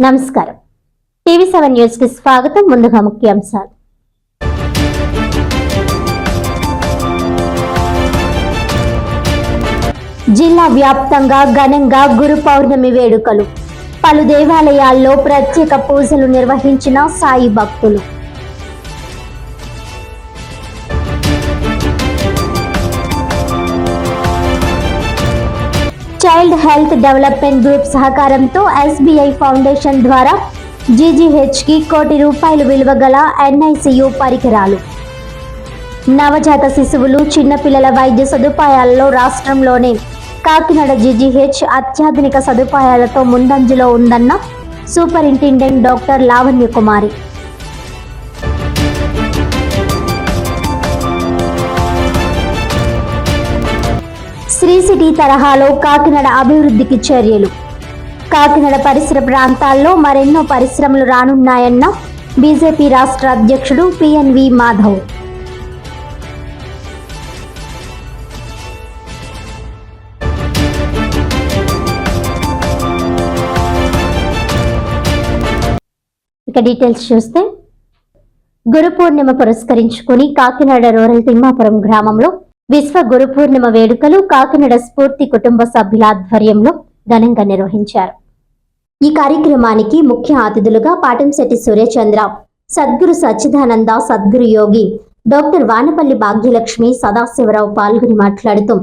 నమస్కారం. TV seven న్యూస్కి స్వాగతం. ముందుగా ముఖ్యాంశాలు. జిల్లా వ్యాప్తంగా ఘనంగా గురు పౌర్ణమి వేడుకలు. పలు దేవాలయాల్లో ప్రత్యేక పూజలు నిర్వహించిన సాయి భక్తులు. చైల్డ్ హెల్త్ డెవలప్మెంట్ గ్రూప్ సహకారంతో ఎస్బీఐ ఫౌండేషన్ ద్వారా జీజీహెచ్కి కోటి రూపాయలు విలువ గల ఎన్ఐసియు పరికరాలు. నవజాత శిశువులు చిన్నపిల్లల వైద్య సదుపాయాలలో రాష్ట్రంలోనే కాకినాడ జీజీహెచ్ అత్యాధునిక సదుపాయాలతో ముందంజలో ఉందన్న superintendent doctor Lavanya Kumari city తరహాలో కాకినాడ అభివృద్ధికి చర్యలు. కాకినాడ పరిసర ప్రాంతాల్లో మరెన్నో పరిశ్రమలు రానున్నాయన్న బీజేపీ రాష్ట్ర అధ్యక్షుడు పిఎన్వి మాధవ్. ఇక డీటెయిల్స్ చూస్తే గురు పూర్ణిమ పురస్కరించుకుని కాకినాడ రూరల్ తిమ్మాపురం గ్రామంలో విశ్వ గురు పూర్ణిమ వేడుకలు కాకినాడ స్ఫూర్తి కుటుంబ సభ్యుల ఆధ్వర్యంలో ఘనంగా నిర్వహించారు. ఈ కార్యక్రమానికి ముఖ్య అతిథులుగా పాటంశెట్టి సూర్యచంద్ర సద్గురు సచ్చిదానంద సద్గురు యోగి డాక్టర్ వానపల్లి భాగ్యలక్ష్మి సదాశివరావు పాల్గొని మాట్లాడుతూ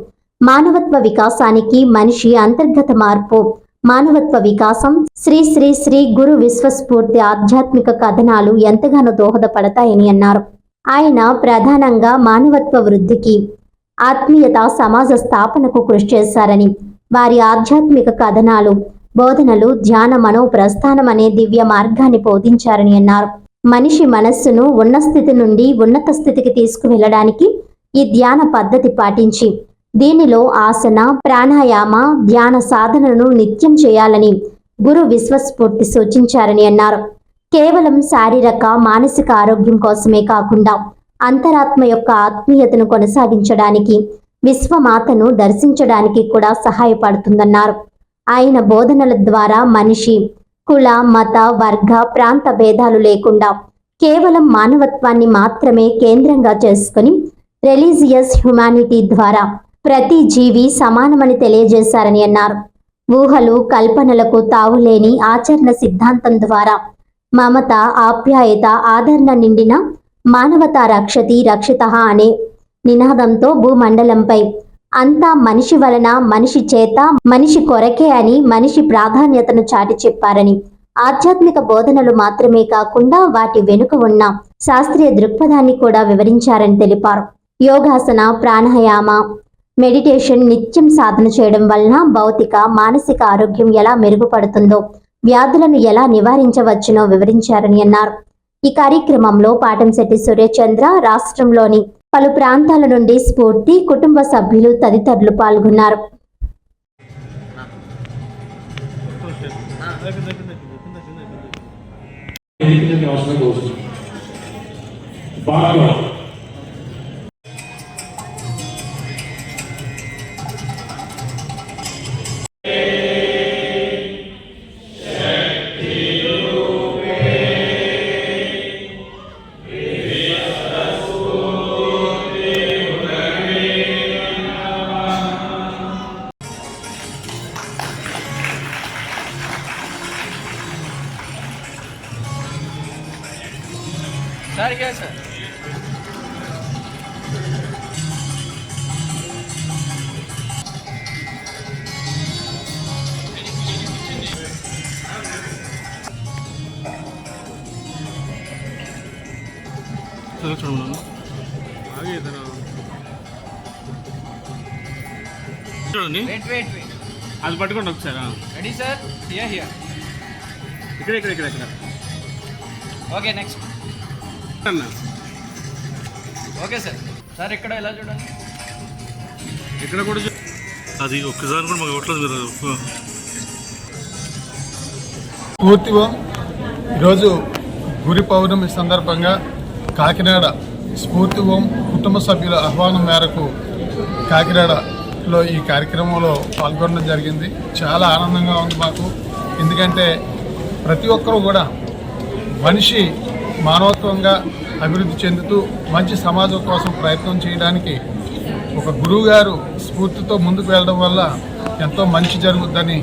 మానవత్వ వికాసానికి మనిషి అంతర్గత మార్పు మానవత్వ వికాసం శ్రీ శ్రీ శ్రీ గురు విశ్వస్ఫూర్తి ఆధ్యాత్మిక కథనాలు ఎంతగానో దోహదపడతాయని అన్నారు. ఆయన ప్రధానంగా మానవత్వ వృద్ధికి ఆత్మీయత సమాజ స్థాపనకు కృషి చేశారని. వారి ఆధ్యాత్మిక కథనాలు బోధనలు ధ్యాన మనో ప్రస్థానం అనే దివ్య మార్గాన్ని బోధించారని అన్నారు. మనిషి మనస్సును ఉన్న స్థితి నుండి ఉన్నత స్థితికి తీసుకువెళ్ళడానికి ఈ ధ్యాన పద్ధతి పాటించి దీనిలో ఆసన ప్రాణాయామ ధ్యాన సాధనను నిత్యం చేయాలని గురు విశ్వస్ఫూర్తి సూచించారని అన్నారు. కేవలం శారీరక మానసిక ఆరోగ్యం కోసమే కాకుండా అంతరాత్మ యొక్క ఆత్మీయతను కొనసాగించడానికి విశ్వమాతను దర్శించడానికి కూడా సహాయపడుతుందన్నారు. ఆయన బోధనల ద్వారా మనిషి కుల మత వర్గ ప్రాంత భేదాలు లేకుండా కేవలం మానవత్వాన్ని మాత్రమే కేంద్రంగా చేసుకుని రిలీజియస్ హ్యుమానిటీ ద్వారా ప్రతి జీవి సమానమని తెలియజేశారని అన్నారు. ఊహలు కల్పనలకు తావులేని ఆచరణ సిద్ధాంతం ద్వారా మమత ఆప్యాయత ఆదరణ నిండిన మానవతా రక్షతి రక్షిత అనే నినాదంతో భూమండలంపై అంతా మనిషి వలన మనిషి చేత మనిషి కొరకే అని మనిషి ప్రాధాన్యతను చాటి చెప్పారని. ఆధ్యాత్మిక బోధనలు మాత్రమే కాకుండా వాటి వెనుక ఉన్న శాస్త్రీయ దృక్పథాన్ని కూడా వివరించారని తెలిపారు. యోగాసన ప్రాణాయామ మెడిటేషన్ నిత్యం సాధన చేయడం వలన భౌతిక మానసిక ఆరోగ్యం ఎలా మెరుగుపడుతుందో వ్యాధులను ఎలా నివారించవచ్చునో వివరించారని అన్నారు. ఈ కార్యక్రమంలో పాటంశెట్టి సూర్యచంద్ర రాష్ట్రంలోని పలు ప్రాంతాల నుండి స్ఫూర్తి కుటుంబ సభ్యులు తదితరులు పాల్గొన్నారు. బాగా అవసరం కోసం బాగా सर क्या सर చూడండి చూడండి वेट वेट वेट అది పట్టుకోండి ఒకసారి ఆ. रेडी सर हियर हियर ఇక్కడ ఇక్కడ ఇక్కడ ఇక్కడ ఓకే నెక్స్ట్ అన్న Okay sir. సార్ ఇక్కడ ఎలా చూడాలి ఇక్కడ కూడా అది ఒక్కసారి కూడా మాకు ఇవ్వట్లేదు మీరు పూర్తిగా ఈరోజు గురి పౌర్ణమి సందర్భంగా కాకినాడ స్ఫూర్తి ఓం కుటుంబ సభ్యుల ఆహ్వానం మేరకు కాకినాడలో ఈ కార్యక్రమంలో పాల్గొనడం జరిగింది. చాలా ఆనందంగా ఉంది మాకు. ఎందుకంటే ప్రతి ఒక్కరూ కూడా మనిషి మానవత్వంగా అభివృద్ధి చెందుతూ మంచి సమాజం కోసం ప్రయత్నం చేయడానికి ఒక గురువుగారు స్ఫూర్తితో ముందుకు వెళ్ళడం వల్ల ఎంతో మంచి జరుగుద్దని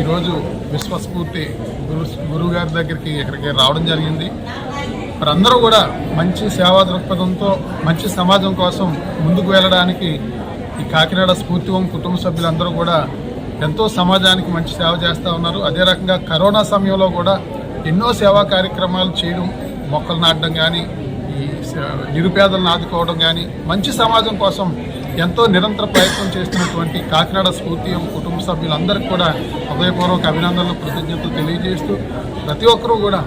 ఈరోజు విశ్వస్ఫూర్తి గురు గురువుగారి దగ్గరికి ఇక్కడికి రావడం జరిగింది. మరి కూడా మంచి సేవా దృక్పథంతో మంచి సమాజం కోసం ముందుకు వెళ్ళడానికి ఈ కాకినాడ స్ఫూర్తివం కుటుంబ సభ్యులందరూ కూడా ఎంతో సమాజానికి మంచి సేవ చేస్తూ ఉన్నారు. అదే రకంగా కరోనా సమయంలో కూడా ఎన్నో సేవా కార్యక్రమాలు చేయడం మొక్కలు నాటడం కానీ నిరుపేదలను ఆదుకోవడం కానీ మంచి సమాజం కోసం ఎంతో నిరంతర ప్రయత్నం చేస్తున్నటువంటి కాకినాడ స్ఫూర్తి కుటుంబ సభ్యులందరికీ కూడా హృదయపూర్వక అభినందనలు కృతజ్ఞతలు తెలియజేస్తూ ప్రతి ఒక్కరూ కూడా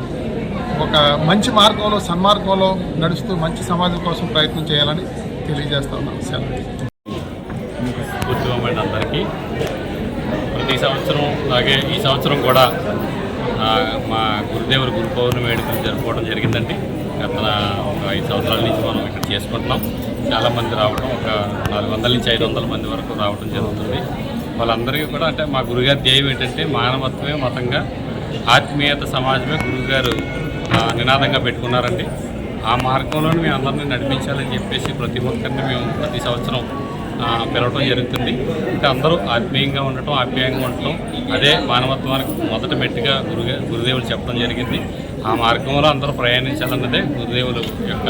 ఒక మంచి మార్గంలో సన్మార్గంలో నడుస్తూ మంచి సమాజం కోసం ప్రయత్నం చేయాలని తెలియజేస్తా ఉన్నాను సార్ అందరికీ ప్రతి సంవత్సరం అలాగే ఈ సంవత్సరం కూడా మా గురుదేవుడు గురు పౌర్ణమి వేడుకలు జరుపుకోవడం జరిగిందండి. గత ఒక ఐదు సంవత్సరాల నుంచి మనం ఇక్కడ చేసుకుంటున్నాం. చాలామంది రావడం ఒక నాలుగు వందల నుంచి ఐదు వందల మంది వరకు రావడం జరుగుతుంది. వాళ్ళందరికీ కూడా అంటే మా గురుగారి ధ్యేయం ఏంటంటే మానవత్వమే మతంగా ఆత్మీయత సమాజమే గురువుగారు నినాదంగా పెట్టుకున్నారండి. ఆ మార్గంలోనే మేము అందరినీ నడిపించాలని చెప్పేసి ప్రతి ఒక్కరిని మేము ప్రతి సంవత్సరం పిలవటం జరుగుతుంది. అంటే అందరూ ఆత్మీయంగా ఉండటం ఆప్యాయంగా ఉండటం అదే మానవత్వానికి మొదటి మెట్టుగా గురుగా గురుదేవులు చెప్పడం జరిగింది. ఆ మార్గంలో అందరూ ప్రయాణించాలన్నదే గురుదేవుల యొక్క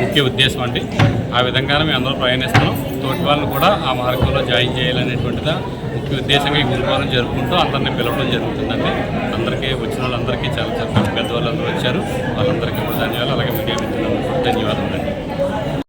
ముఖ్య ఉద్దేశం అండి. ఆ విధంగానే మేము అందరూ ప్రయాణిస్తున్నాం. తోటి వాళ్ళని కూడా ఆ మార్గంలో జాయిన్ చేయాలనేటువంటిది ముఖ్య ఉద్దేశంగా ఈ గురువారం జరుపుకుంటూ అందరినీ పిలవడం జరుగుతుందండి. అందరికీ వచ్చిన వాళ్ళందరికీ చాలా చాలా పెద్దవాళ్ళందరూ వచ్చారు. వాళ్ళందరికీ కూడా ధన్యవాదాలు. అలాగే మీడియా మిత్రులందరూ ధన్యవాదాలు